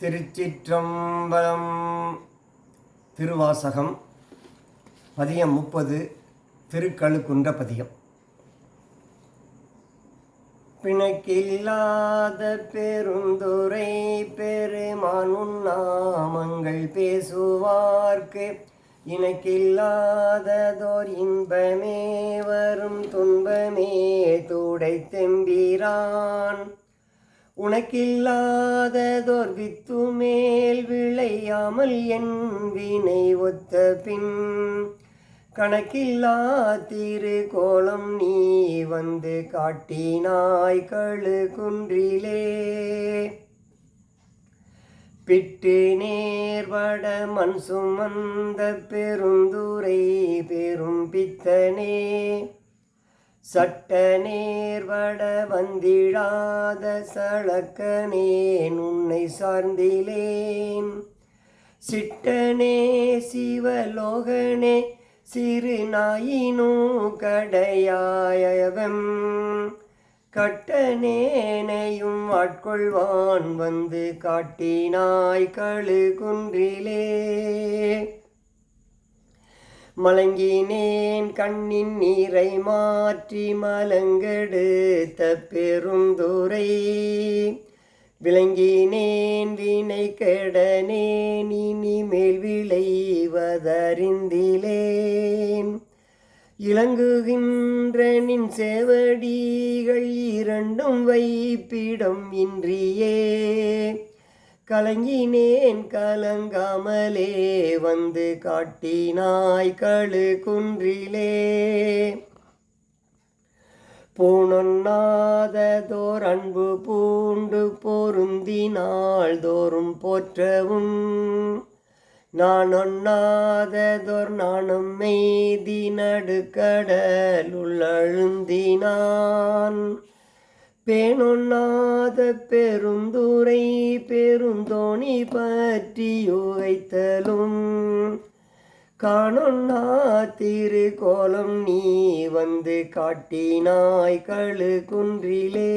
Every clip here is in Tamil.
திருச்சிற்றம்பலம் திருவாசகம் பதியம் முப்பது திருக்கழுக்குன்ற பதியம். பிணக்கில்லாத பெருந்துரை பெருமான் நாமங்கள் பேசுவார்க்கு. இனக்கில்லாததோர் இன்பமே வரும் துன்பமே தூடை தெம்பிரான் உனக்கில்லாததோர் வித்து மேல் விளையாமல் என் வினை ஒத்த பின் கணக்கில்லா திரு கோலம் நீ வந்து காட்டினாய் கழு குன்றிலே பிட்டு நேர்வட மண் சுமந்த பெருந்துரை பெரும் பித்தனே. சட்ட நேர்வட வந்திடாத சளக்கனேன் உன்னை சார்ந்திலேன். சிட்டனே சிவலோகனே சிறு நாயினோ கடையாயவம் கட்டனேனையும் ஆட்கொள்வான் வந்து காட்டினாய் கழு குன்றிலே மலங்கினேன் கண்ணின் நீரை மாற்றி மலங்கெடுத்த பெருந்துரை விளங்கினேன் வினை கெடனேன் இனிமேல் விளைவதறிந்திலேன். இளங்குகின்ற நின் சேவடிகள் இரண்டும் வைப்பிடம் இன்றியே. கலங்கினேன் கலங்காமலே வந்து காட்டினாய் கழு குன்றிலே. பூணொன்னாததோர் அன்பு பூண்டு பொருந்தினாள் தோறும் போற்றவும். நான் ஒண்ணாததோர் நானும் மெய்தி நடுக்கடல் உள்ளழுந்தினான் பேணொண்ணாத பெருந்துரை பெருந்தோணி பற்றி யுகைத்தலும் காணொண்ணா திரு கோலம் நீ வந்து காட்டினாய் கழு குன்றிலே.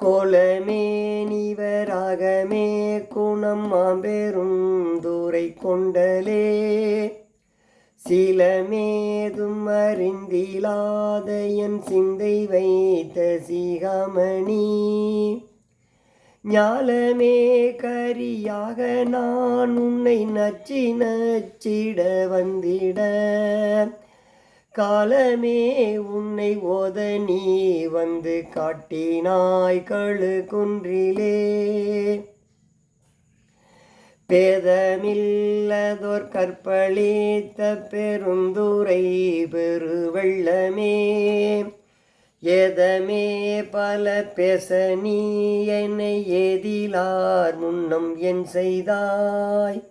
கோலமே நீவராகமே குணம் மாம்பெரும் தூரை கொண்டலே. சிலமேதும் அறிந்திலாதயன் சிந்தை வைத்த சிகாமணி. ஞாலமே கரியாக நான் உன்னை நச்சி நச்சிட வந்திட. காலமே உன்னை ஓத நீ வந்து காட்டினாய் கழு குன்றிலே பேதமில்லதோர் கற்பழித்த பெருந்துரை பெருவெள்ளமே. ஏதமே பல பேச நீ என்னை ஏதிலார் முன்னம் என் செய்தாய்.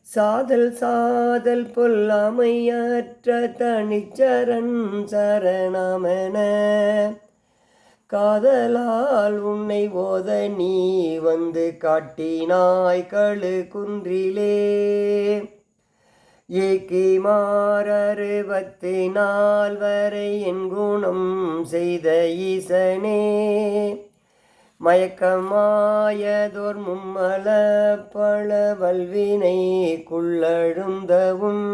சாதல் சாதல் பொல்லாமையற்ற தனிச்சரண் சரணமன. காதலால் உன்னை ஓத நீ வந்து காட்டினாய் கழு குன்றிலே. ஏக்கி மாறறுபத்தி நாள் வரை என் குணம் செய்த ஈசனே. மயக்கமாயதோர் மும்மல பழ வல்வினை குள்ளழுந்தவும்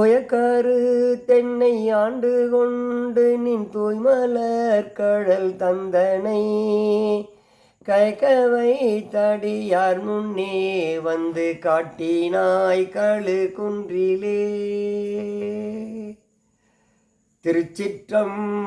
துயக்கரு தென்னை ஆண்டு கொண்டு நின் தூய்மலர் கழல் தந்தனை. கயக்கவை தடியார் முன்னே வந்து காட்டினாய் கழு குன்றிலே. திருச்சிற்றம்பலம்